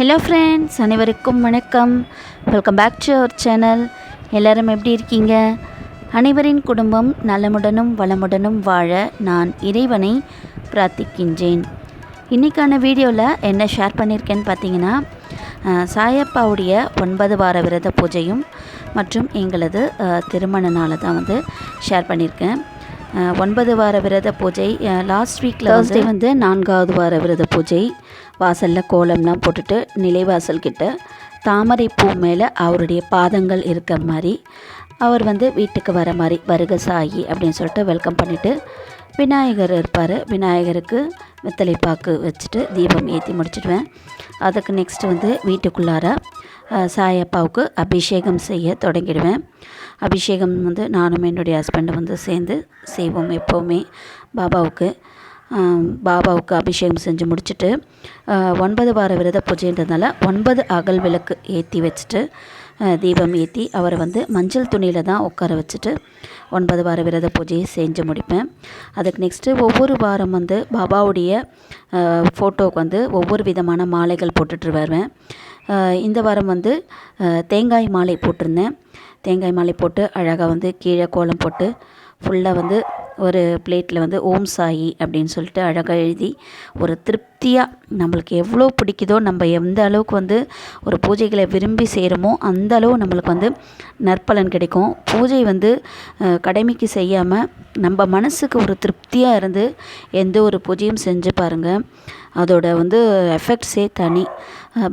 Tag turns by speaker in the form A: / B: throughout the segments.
A: Hello friends அனைவருக்கும் வணக்கம். Welcome back to our channel எல்லோரும் எப்படி இருக்கீங்க? அனைவரின் குடும்பம் நலமுடனும் வளமுடனும் வாழ நான் இறைவனை பிரார்த்திக்கின்றேன். இன்றைக்கான வீடியோவில் என்ன ஷேர் பண்ணியிருக்கேன்னு பார்த்தீங்கன்னா சாயப்பாவுடைய ஒன்பது வார விரத பூஜையும் மற்றும் எங்களது திருமண நாளை தான் வந்து ஷேர் பண்ணியிருக்கேன் ஒன்பது வார விரத பூஜை. லாஸ்ட் வீக்கில் வந்து வந்து நான்காவது வார விரத பூஜை. வாசலில் கோலம்லாம் போட்டுட்டு நிலைவாசல் கிட்ட தாமரை பூ மேலே அவருடைய பாதங்கள் இருக்க மாதிரி அவர் வந்து வீட்டுக்கு வர மாதிரி வருக சாயி அப்படின்னு சொல்லிட்டு வெல்கம் பண்ணிவிட்டு விநாயகர் இருப்பார். விநாயகருக்கு வெத்தலை பாக்கு வச்சுட்டு தீபம் ஏற்றி முடிச்சிடுவேன். அதுக்கு நெக்ஸ்ட் வந்து வீட்டுக்குள்ளார சாயப்பாவுக்கு அபிஷேகம் செய்ய தொடங்கிடுவேன். அபிஷேகம் வந்து நானும் என்னுடைய ஹஸ்பண்டும் வந்து சேர்ந்து செய்வோம் எப்போவுமே. பாபாவுக்கு பாபாவுக்கு அபிஷேகம் செஞ்சு முடிச்சுட்டு ஒன்பது வார விரத பூஜைன்றதுனால ஒன்பது அகல் விளக்கு ஏற்றி வச்சுட்டு தீபம் ஏற்றி அவரை வந்து மஞ்சள் துணியில் தான் உட்கார வச்சுட்டு ஒன்பது வார விரத பூஜையை செஞ்சு முடிப்பேன். அதுக்கு நெக்ஸ்ட்டு ஒவ்வொரு வாரம் வந்து பாபாவுடைய ஃபோட்டோவுக்கு வந்து ஒவ்வொரு விதமான மாலைகள் போட்டுட்டு வருவேன். இந்த வாரம் வந்து தேங்காய் மாலை போட்டிருந்தேன். தேங்காய் மாலை போட்டு அழகாக வந்து கீழே கோலம் போட்டு ஃபுல்லாக வந்து ஒரு பிளேட்டில் வந்து ஓம் சாயி அப்படின்னு சொல்லிட்டு அழகாக எழுதி ஒரு திருப்தியாக நம்மளுக்கு எவ்வளோ பிடிக்குதோ நம்ம எந்த அளவுக்கு வந்து ஒரு பூஜைகளை விரும்பி செய்கிறோமோ அந்த அளவு நம்மளுக்கு வந்து நற்பலன் கிடைக்கும். பூஜை வந்து கடமைக்கு செய்யாமல் நம்ம மனசுக்கு ஒரு திருப்தியாக இருந்து எந்த ஒரு பூஜையும் செஞ்சு பாருங்கள் அதோட வந்து எஃபெக்ட்ஸே தனி.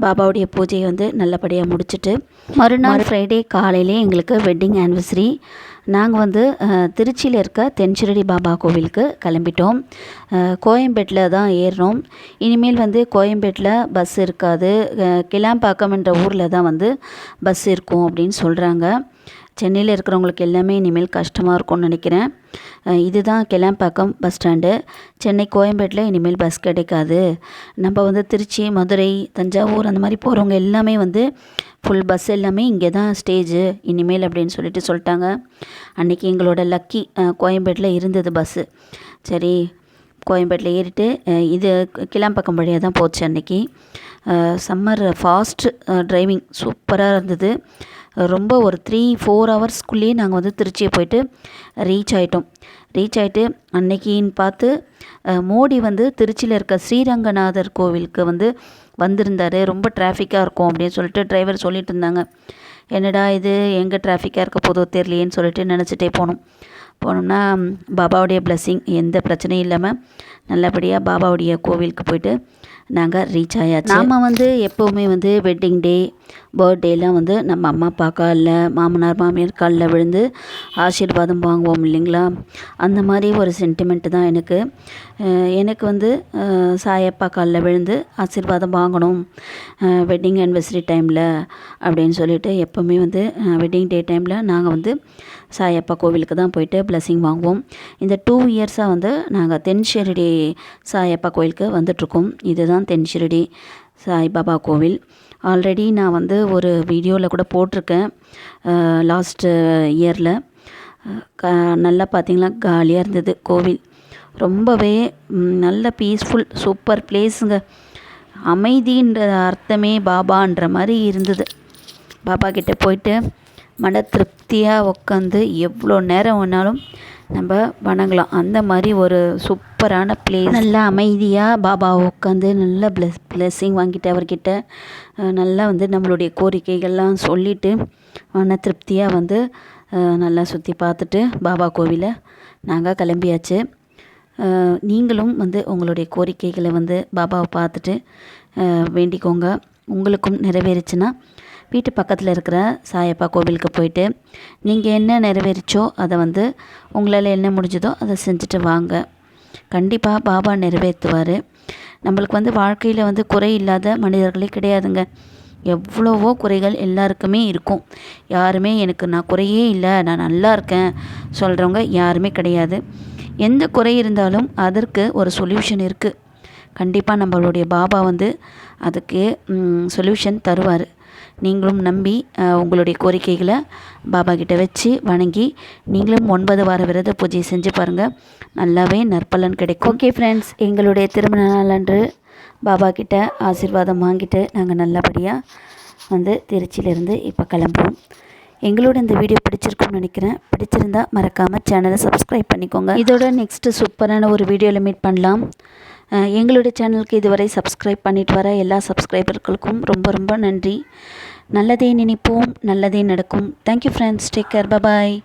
A: பாபாவுடைய பூஜையை வந்து நல்லபடியாக முடிச்சுட்டு மறுநாள் ஃப்ரைடே காலையிலே எங்களுக்கு வெட்டிங் ஆனிவர்சரி நாங்கள் வந்து திருச்சியில் இருக்க தென்சிரடி பாபா கோவிலுக்கு கிளம்பிட்டோம். கோயம்பேட்டில் தான் ஏறினோம் இனிமேல் வந்து கோயம்பேட்டில் பஸ் இருக்காது. கிளாம்பாக்கம் என்ற ஊரில் தான் வந்து பஸ் இருக்கும் அப்படின்னு சொல்கிறாங்க சென்னையில் இருக்கிறவங்களுக்கு எல்லாமே இனிமேல் கஷ்டமாக இருக்கும்னு நினைக்கிறேன். இதுதான் கிளம்பாக்கம் பஸ் ஸ்டாண்டு. சென்னை கோயம்பேட்டில் இனிமேல் பஸ் கிடைக்காது. நம்ம வந்து திருச்சி மதுரை தஞ்சாவூர் அந்த மாதிரி போகிறவங்க எல்லாமே வந்து ஃபுல் பஸ் எல்லாமே இங்கே தான் ஸ்டேஜு இனிமேல் அப்படின்னு சொல்லிட்டு சொல்லிட்டாங்க. அன்றைக்கி எங்களோட லக்கி கோயம்பேட்டில் இருந்தது பஸ்ஸு சரி கோயம்பேட்டில் ஏறிட்டு இது கிளாம்பக்கம் வழியாக தான் போச்சு அன்றைக்கி சம்மர் ஃபாஸ்ட் டிரைவிங் சூப்பராக இருந்தது. ரொம்ப ஒரு த்ரீ ஃபோர் ஹவர்ஸ்க்குள்ளேயே நாங்கள் வந்து திருச்சியை போயிட்டு ரீச் ஆகிட்டோம் ரீச் ஆகிட்டு அன்னைக்கின்னு பார்த்து மோடி வந்து திருச்சியில் இருக்க ஸ்ரீரங்கநாதர் கோவிலுக்கு வந்து வந்திருந்தார். ரொம்ப டிராஃபிக்காக இருக்கும் அப்படின்னு சொல்லிட்டு டிரைவர் சொல்லிட்டு இருந்தாங்க. என்னடா இது? எங்கே டிராஃபிக்காக இருக்க போதோ தெரியலையேன்னு சொல்லிட்டு நினச்சிட்டே போனோம். போனோம்னா பாபாவுடைய பிளஸ்ஸிங் எந்த பிரச்சனையும் இல்லாமல் நல்லபடியாக பாபாவுடைய கோவிலுக்கு போயிட்டு நாங்கள் ரீச் ஆயாச்சு. நாம் வந்து எப்போவுமே வந்து வெட்டிங் டே பர்த்டேலாம் வந்து நம்ம அம்மா அப்பா காலில் மாமனார் மாமியார் காலில் விழுந்து ஆசீர்வாதம் வாங்குவோம் இல்லைங்களா? அந்த மாதிரி ஒரு சென்டிமெண்ட்டு தான் எனக்கு. எனக்கு வந்து சாயப்பா காலில் விழுந்து ஆசீர்வாதம் வாங்கணும். வெட்டிங் ஆனிவர்சரி டைமில் அப்படின்னு சொல்லிட்டு எப்போவுமே வந்து வெட்டிங் டே டைமில் நாங்கள் வந்து சாயப்பா கோவிலுக்கு தான் போயிட்டு பிளஸ்ஸிங் வாங்குவோம். இந்த டூ இயர்ஸாக வந்து நாங்கள் தென் ஷிரடி சாயப்பா கோவிலுக்கு வந்துட்ருக்கோம் இதுதான் தென் ஷிரடி சாய்பாபா கோவில். ஆல்ரெடி நான் வந்து ஒரு வீடியோவில் கூட போட்டிருக்கேன். லாஸ்ட்டு இயரில் க நல்லா பார்த்தீங்களா காலியாக இருந்தது கோவில். ரொம்பவே நல்ல பீஸ்ஃபுல் சூப்பர் பிளேஸுங்க அமைதின்ற அர்த்தமே பாபான்ற மாதிரி இருந்தது. பாபா கிட்டே போயிட்டு மன திருப்தியாக உட்காந்து எவ்வளோ நேரம் வேணாலும் நம்ம வணங்கலாம். அந்த மாதிரி ஒரு சூப்பரான பிளேஸ் நல்லா அமைதியாக பாபா உட்காந்து நல்லா ப்ளஸ் ப்ளெஸ்ஸிங் வாங்கிட்டு அவர்கிட்ட நல்லா வந்து நம்மளுடைய கோரிக்கைகள்லாம் சொல்லிவிட்டு மன திருப்தியாக வந்து நல்லா சுற்றி பார்த்துட்டு பாபா கோவிலை நாங்கள் கிளம்பியாச்சு. நீங்களும் வந்து உங்களுடைய கோரிக்கைகளை வந்து பாபாவை பார்த்துட்டு வேண்டிக்கோங்க. உங்களுக்கும் நிறைவேறுச்சுன்னா வீட்டு பக்கத்தில் இருக்கிற சாயப்பா கோவிலுக்கு போயிட்டு நீங்கள் என்ன நிறைவேறிச்சோ அதை வந்து உங்களால் என்ன முடிஞ்சதோ அதை செஞ்சுட்டு வாங்க. கண்டிப்பாக பாபா நிறைவேற்றுவார். நம்மளுக்கு வந்து வாழ்க்கையில் வந்து குறை இல்லாத மனிதர்களே கிடையாதுங்க. எவ்வளவோ குறைகள் எல்லாருக்குமே இருக்கும். யாருமே எனக்கு நான் குறையே இல்லை நான் நல்லா இருக்கேன் சொல்கிறவங்க யாருமே கிடையாது. எந்த குறை இருந்தாலும் அதற்கு ஒரு சொல்யூஷன் இருக்குது கண்டிப்பாக நம்மளுடைய பாபா வந்து அதுக்கு சொல்யூஷன் தருவார். நீங்களும் நம்பி உங்களுடைய கோரிக்கைகளை பாபா கிட்ட வச்சு வணங்கி நீங்களும் ஒன்பது வார விரத பூஜை செஞ்சு பாருங்கள் நல்லாவே நற்பலன் கிடைக்கும். ஓகே ஃப்ரெண்ட்ஸ் எங்களுடைய திருமண நாள் அன்று பாபா கிட்ட ஆசீர்வாதம் வாங்கிட்டு நாங்கள் நல்லபடியாக வந்து திருச்சியிலேருந்து இப்போ கிளம்புறோம். எங்களோட இந்த வீடியோ பிடிச்சிருக்கும்னு நினைக்கிறேன். பிடிச்சிருந்தா மறக்காமல் சேனலை சப்ஸ்கிரைப் பண்ணிக்கோங்க. இதோட நெக்ஸ்ட்டு சூப்பரான ஒரு வீடியோவில் மீட் பண்ணலாம். எங்களுடைய சேனலுக்கு இதுவரை சப்ஸ்கிரைப் பண்ணிட்டு வர எல்லா சப்ஸ்கிரைபர்களுக்கும் ரொம்ப ரொம்ப நன்றி. நல்லதே நினைப்போம் நல்லதே நடக்கும். Thank you friends take care bye bye